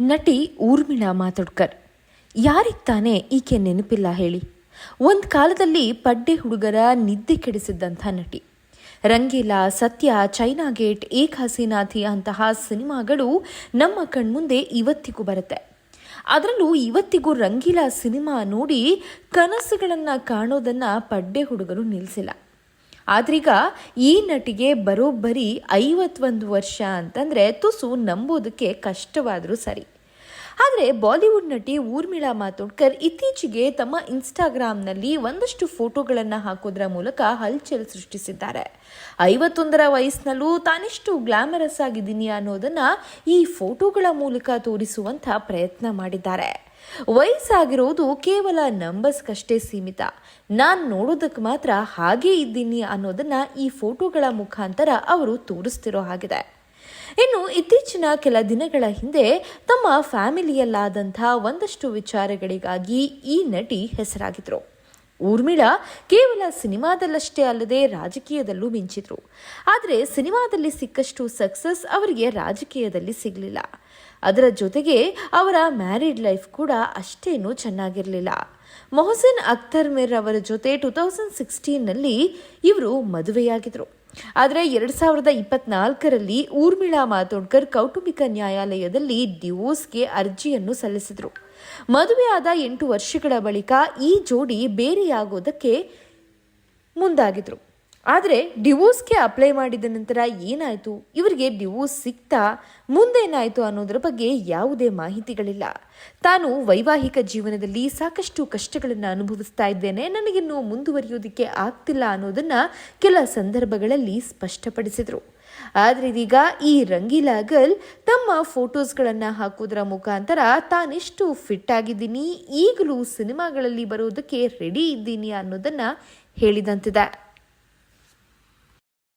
ನಟಿ ಊರ್ಮಿಳಾ ಮಾತುಡ್ಕರ್. ಯಾರಿಗೆ ತಾನೇ ಈಕೆ ನೆನಪಿಲ್ಲ ಹೇಳಿ. ಒಂದು ಕಾಲದಲ್ಲಿ ಪಡ್ಡೆ ಹುಡುಗರ ನಿದ್ದೆ ಕೆಡಿಸಿದ್ದಂಥ ನಟಿ. ರಂಗೀಲ, ಸತ್ಯ, ಚೈನಾ ಗೇಟ್ ಏಕ್ ಹಸೀನಾಥಿ ಅಂತಹ ಸಿನಿಮಾಗಳು ನಮ್ಮ ಕಣ್ಮುಂದೆ ಇವತ್ತಿಗೂ ಬರುತ್ತೆ. ಅದರಲ್ಲೂ ಇವತ್ತಿಗೂ ರಂಗೀಲಾ ಸಿನಿಮಾ ನೋಡಿ ಕನಸುಗಳನ್ನು ಕಾಣೋದನ್ನು ಪಡ್ಡೆ ಹುಡುಗರು ನಿಲ್ಲಿಸಿಲ್ಲ ಆದ್ರೀಗ ಈ ನಟಿಗೆ ಬರೋಬ್ಬರಿ ಐವತ್ತೊಂದು ವರ್ಷ ಅಂತಂದ್ರೆ ತುಸು ನಂಬೋದಕ್ಕೆ ಕಷ್ಟವಾದರೂ ಸರಿ. ಆದರೆ ಬಾಲಿವುಡ್ ನಟಿ ಊರ್ಮಿಳಾ ಮಾತೋಡ್ಕರ್ ಇತ್ತೀಚೆಗೆ ತಮ್ಮ ಇನ್ಸ್ಟಾಗ್ರಾಮ್ನಲ್ಲಿ ಒಂದಷ್ಟು ಫೋಟೋಗಳನ್ನು ಹಾಕೋದ್ರ ಮೂಲಕ ಹಲ್ಚಲ್ ಸೃಷ್ಟಿಸಿದ್ದಾರೆ. ಐವತ್ತೊಂದರ ವಯಸ್ಸಿನಲ್ಲೂ ತಾನೆಷ್ಟು ಗ್ಲಾಮರಸ್ ಆಗಿದ್ದೀನಿ ಅನ್ನೋದನ್ನು ಈ ಫೋಟೋಗಳ ಮೂಲಕ ತೋರಿಸುವಂಥ ಪ್ರಯತ್ನ ಮಾಡಿದ್ದಾರೆ. ವಯಸ್ಸಾಗಿರೋದು ಕೇವಲ ನಂಬರ್ಸ್ಗಷ್ಟೇ ಸೀಮಿತ. ನಾನು ನೋಡೋದಕ್ಕೆ ಮಾತ್ರ ಹಾಗೇ ಇದ್ದೀನಿ ಅನ್ನೋದನ್ನ ಈ ಫೋಟೋಗಳ ಮುಖಾಂತರ ಅವರು ತೋರಿಸ್ತಿರೋ ಹಾಗಿದೆ. ಇನ್ನು ಇತ್ತೀಚಿನ ಕೆಲ ದಿನಗಳ ಹಿಂದೆ ತಮ್ಮ ಫ್ಯಾಮಿಲಿಯಲ್ಲಾದಂಥ ಒಂದಷ್ಟು ವಿಚಾರಗಳಿಗಾಗಿ ಈ ನಟಿ ಹೆಸರಾಗಿದ್ರು. ಊರ್ಮಿಳಾ ಕೇವಲ ಸಿನಿಮಾದಲ್ಲಷ್ಟೇ ಅಲ್ಲದೆ ರಾಜಕೀಯದಲ್ಲೂ ಮಿಂಚಿದ್ರು. ಆದರೆ ಸಿನಿಮಾದಲ್ಲಿ ಸಿಕ್ಕಷ್ಟು ಸಕ್ಸಸ್ ಅವರಿಗೆ ರಾಜಕೀಯದಲ್ಲಿ ಸಿಗಲಿಲ್ಲ. ಅದರ ಜೊತೆಗೆ ಅವರ ಮ್ಯಾರಿಡ್ ಲೈಫ್ ಕೂಡ ಅಷ್ಟೇನೂ ಚೆನ್ನಾಗಿರಲಿಲ್ಲ. ಮೊಹಸಿನ್ ಅಖ್ತರ್ ಮಿರ್ ಅವರ ಜೊತೆ ಟೂ ತೌಸಂಡ್ ಸಿಕ್ಸ್ಟೀನ್ನಲ್ಲಿ ಇವರು ಮದುವೆಯಾಗಿದ್ರು. ಆದರೆ ಎರಡು ಸಾವಿರದ ಇಪ್ಪತ್ನಾಲ್ಕರಲ್ಲಿ ಊರ್ಮಿಳಾ ಮಾತೋಡ್ಕರ್ ಕೌಟುಂಬಿಕ ನ್ಯಾಯಾಲಯದಲ್ಲಿ ಡಿವೋರ್ಸ್ಗೆ ಅರ್ಜಿಯನ್ನು ಸಲ್ಲಿಸಿದರು. ಮದುವೆಯಾದ ಎಂಟು ವರ್ಷಗಳ ಬಳಿಕ ಈ ಜೋಡಿ ಬೇರೆಯಾಗೋದಕ್ಕೆ ಮುಂದಾಗಿದ್ರು. ಆದರೆ ಡಿವೋರ್ಸ್ಗೆ ಅಪ್ಲೈ ಮಾಡಿದ ನಂತರ ಏನಾಯಿತು? ಇವರಿಗೆ ಡಿವೋರ್ಸ್ ಸಿಗ್ತಾ ಮುಂದೇನಾಯಿತು ಅನ್ನೋದರ ಬಗ್ಗೆ ಯಾವುದೇ ಮಾಹಿತಿಗಳಿಲ್ಲ. ತಾನು ವೈವಾಹಿಕ ಜೀವನದಲ್ಲಿ ಸಾಕಷ್ಟು ಕಷ್ಟಗಳನ್ನು ಅನುಭವಿಸ್ತಾ ಇದ್ದೇನೆ. ನನಗಿನ್ನೂ ಮುಂದುವರಿಯೋದಕ್ಕೆ ಆಗ್ತಿಲ್ಲ ಅನ್ನೋದನ್ನು ಕೆಲ ಸಂದರ್ಭಗಳಲ್ಲಿ ಸ್ಪಷ್ಟಪಡಿಸಿದರು. ಆದರೆ ಇದೀಗ ಈ ರಂಗೀಲಾ ಗರ್ಲ್ ತಮ್ಮ ಫೋಟೋಸ್ಗಳನ್ನು ಹಾಕೋದರ ಮುಖಾಂತರ ತಾನೆಷ್ಟು ಫಿಟ್ ಆಗಿದ್ದೀನಿ, ಈಗಲೂ ಸಿನಿಮಾಗಳಲ್ಲಿ ಬರೋದಕ್ಕೆ ರೆಡಿ ಇದ್ದೀನಿ ಅನ್ನೋದನ್ನು ಹೇಳಿದಂತಿದೆ.